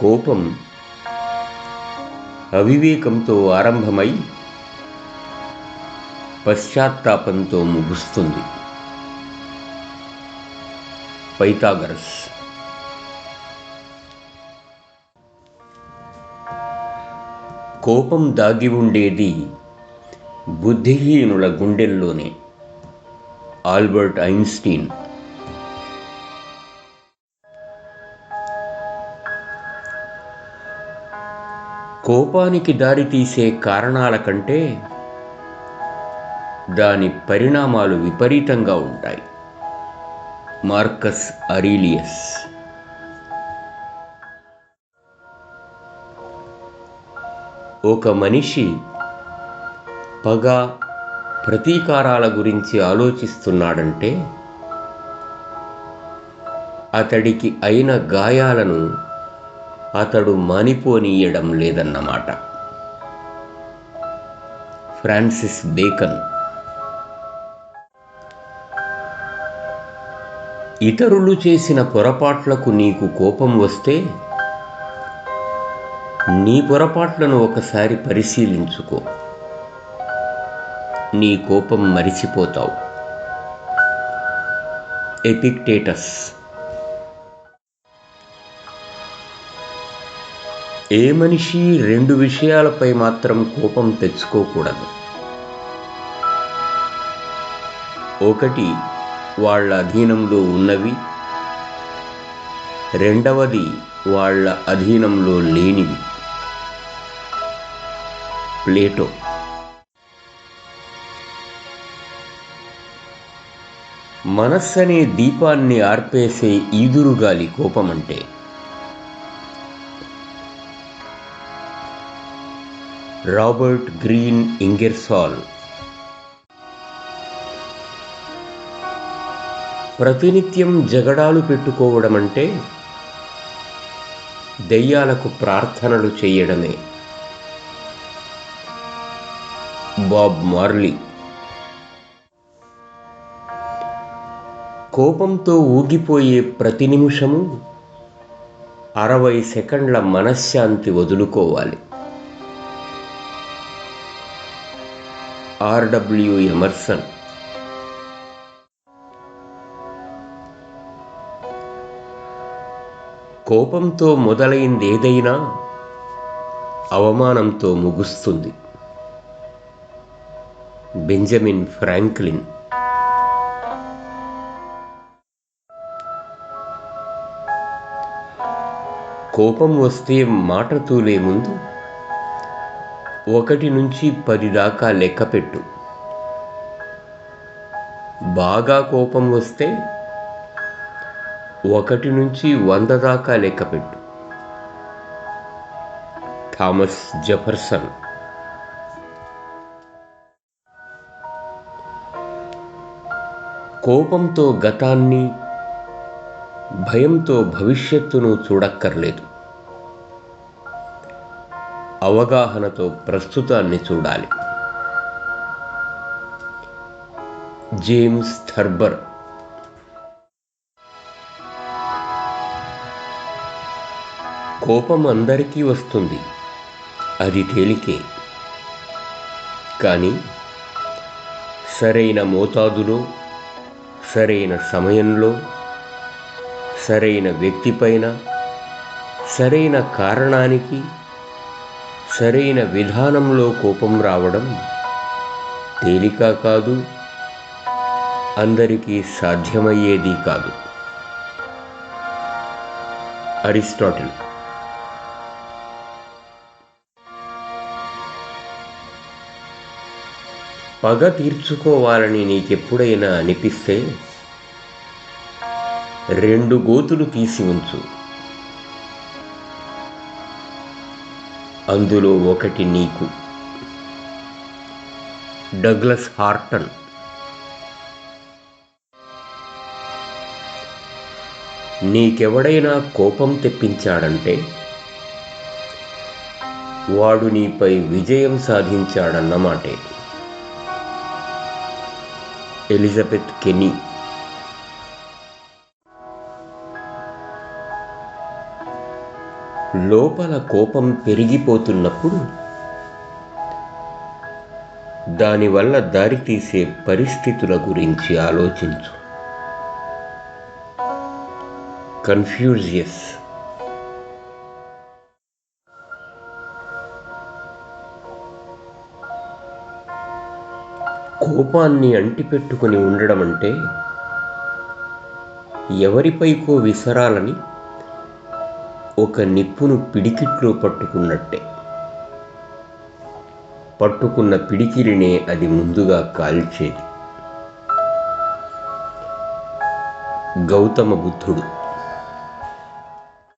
కోపం అవివేకంతో ఆరంభమై పశ్చాత్తాపంతో ముగుస్తుంది. పైతాగరస్ కోపం దాగి ఉండేది బుద్ధిహీనుల గుండెల్లోనే. ఆల్బర్ట్ ఐన్స్టీన్ కోపానికి దారితీసే కారణాల కంటే దాని పరిణామాలు విపరీతంగా ఉంటాయి. Marcus Aurelius. ఒక మనిషి పగ ప్రతీకారాల గురించి ఆలోచిస్తున్నాడంటే అతడికి అయిన గాయాలను అతడు మానిపోనీయడం లేదన్నమాట. Francis Bacon. ఇతరులు చేసిన పొరపాట్లకు నీకు కోపం వస్తే నీ పొరపాట్లను ఒకసారి పరిశీలించుకో. నీ కోపం మరిచిపోతావు. ఎపిక్టేటస్. ఏ మనిషి రెండు విషయాలపై మాత్రం కోపం తెచ్చుకోకూడదు. ఒకటి వాళ్ళ అధీనంలో ఉన్నవి. రెండవది వాళ్ళ అధీనంలో లేనివి. ప్లేటో. మనస్సనే దీపాన్ని ఆర్పేసే ఈదురుగాలి కోపమంటే రాబర్ట్ గ్రీన్ ఇంగెర్సాల్. ప్రతినిత్యం జగడాలు పెట్టుకోవడం అంటే దెయ్యాలకు ప్రార్థనలు చేయడమే. Bob Marley. కోపంతో ఊగిపోయే ప్రతి నిమిషము అరవై సెకండ్ల మనశ్శాంతి వదులుకోవాలి. R W Emerson. కోపంతో మొదలైంది ఏదైనా అవమానంతో ముగుస్తుంది. Benjamin Franklin. కోపం వస్తే మాట తూలే ముందు ఒకటి నుంచి పది దాకా లెక్కపెట్టు. బాగా కోపం వస్తే ఒకటి నుంచి వంద దాకా లెక్కపెట్టు. Thomas Jefferson. కోపంతో గతాన్ని భయంతో భవిష్యత్తును చూడక్కర్లేదు. అవగాహనతో ప్రస్తుతాన్ని చూడాలి. James Thurber. కోపం అందరికీ వస్తుంది. అది తేలికే. కానీ సరైన మోతాదులో సరైన సమయంలో సరైన వ్యక్తిపైన సరైన కారణానికి సరైన విధానంలో కోపం రావడం తేలిక కాదు. అందరికీ సాధ్యమయ్యేది కాదు. అరిస్టాటిల్ పగ తీర్చుకోవాలని నీకెప్పుడైనా అనిపిస్తే రెండు గోతులు తీసి ఉంచు. అందులో ఒకటి నీకు. Douglas Horton. నీకెవడైనా కోపం తెప్పించాడంటే వాడు నీపై విజయం సాధించాడన్నమాటే. ఎలిజబెత్ కెనీ. లోపల కోపం పెరిగిపోతున్నప్పుడు దానివల్ల దారితీసే పరిస్థితుల గురించి ఆలోచించు. కన్ఫ్యూజియస్ కోపాన్ని అంటిపెట్టుకుని ఉండడం అంటే ఎవరిపైకో విసరాలని ఒక నిప్పును పిడికిట్లో పట్టుకున్నట్టే. పట్టుకున్న పిడికిలినే అది ముందుగా కాల్చేది. గౌతమ బుద్ధుడు